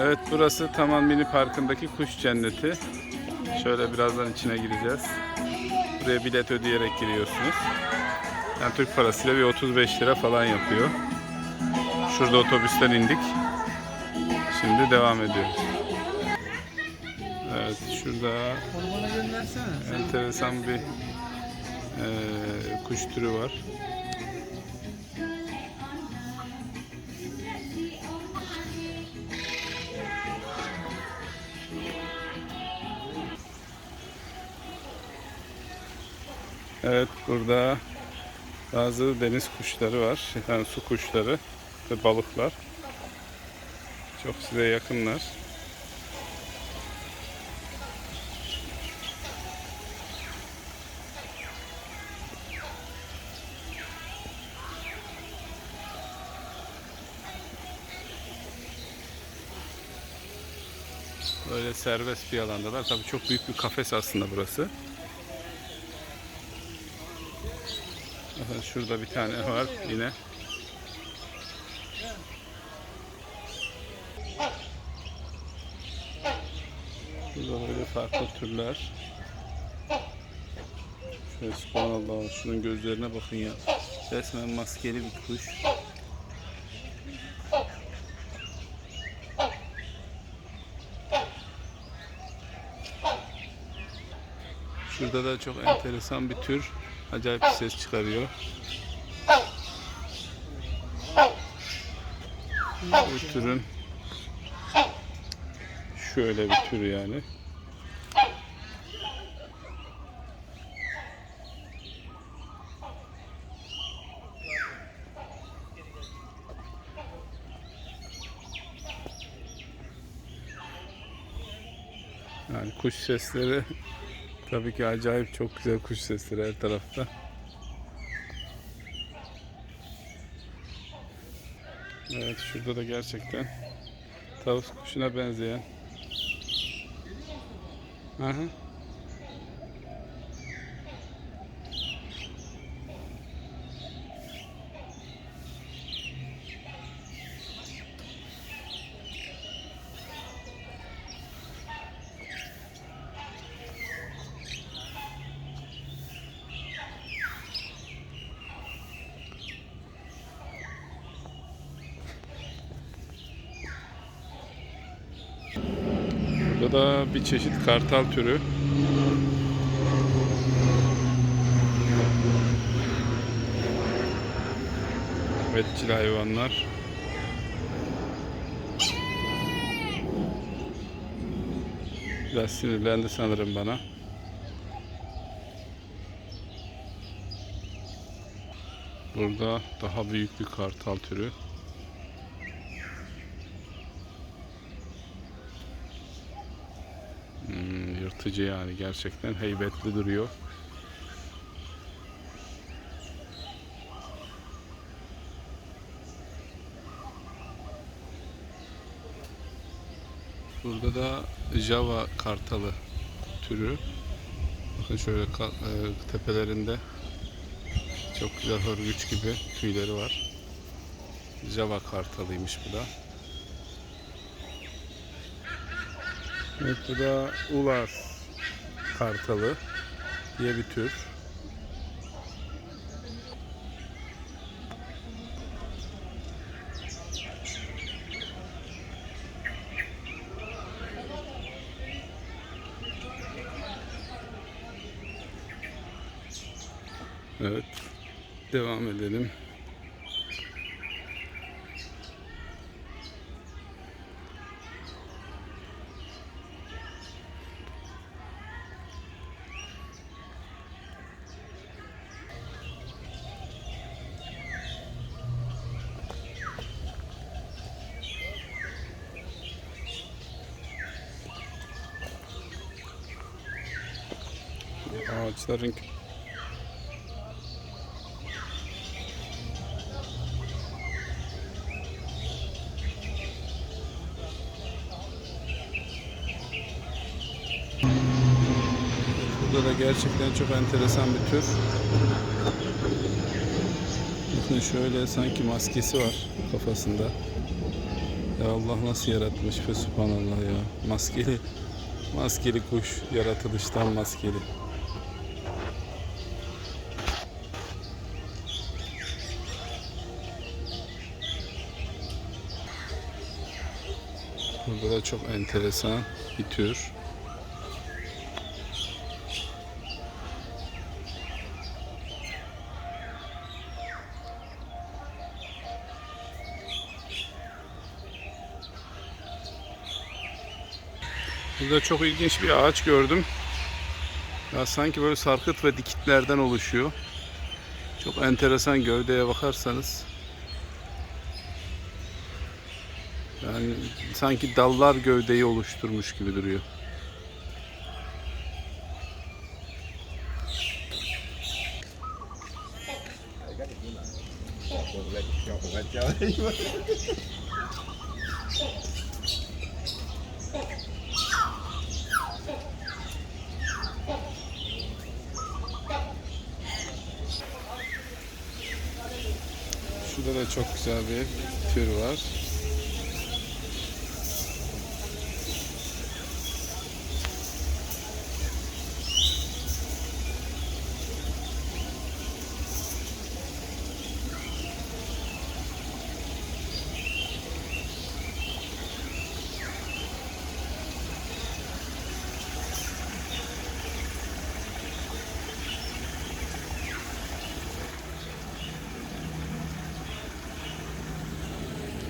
Evet burası Taman Mini Parkı'ndaki kuş cenneti. Şöyle birazdan içine gireceğiz. Buraya bilet ödeyerek giriyorsunuz. Yani Türk parasıyla bir 35 lira falan yapıyor. Şurada otobüsten indik. Şimdi devam ediyoruz. Evet şurada enteresan bir eee, kuş türü var. Evet burada bazı deniz kuşları var. Yani su kuşları ve balıklar. Çok size yakınlar. Böyle serbest bir alandalar. Tabii çok büyük bir kafes aslında burası. Bakın şurada bir tane var yine. Burada böyle farklı türler. Şöyle subhanallah şunun gözlerine bakın ya. Resmen maskeli bir kuş. Şurada da çok enteresan bir tür. Acayip bir ses çıkarıyor. Bu türün şöyle bir tür yani. Yani kuş sesleri tabii ki acayip çok güzel kuş sesleri her tarafta. Evet şurada da gerçekten tavus kuşuna benzeyen. Aha. Burada da bir çeşit kartal türü. Etçil hayvanlar. Biraz sinirlendi sanırım bana. Burada daha büyük bir kartal türü. Yırtıcı yani gerçekten heybetli duruyor. Burada da Java kartalı türü. Bakın şöyle e, tepelerinde çok güzel hörgüç gibi tüyleri var. Java kartalıymış bu da. Evet bu da Ulas kartalı diye bir tür. Evet. Devam edelim. Ağaçların Burada da gerçekten çok enteresan bir tür. Bakın şöyle sanki maskesi var kafasında. Ya Allah nasıl yaratmış be subhanallah ya. Maskeli maskeli kuş yaratılıştan maskeli. Burada da çok enteresan bir tür. Burada çok ilginç bir ağaç gördüm. Ya sanki böyle sarkıt ve dikitlerden oluşuyor. Çok enteresan gövdeye bakarsanız. Yani sanki dallar gövdeyi oluşturmuş gibi duruyor. Şurada da çok güzel bir tür var.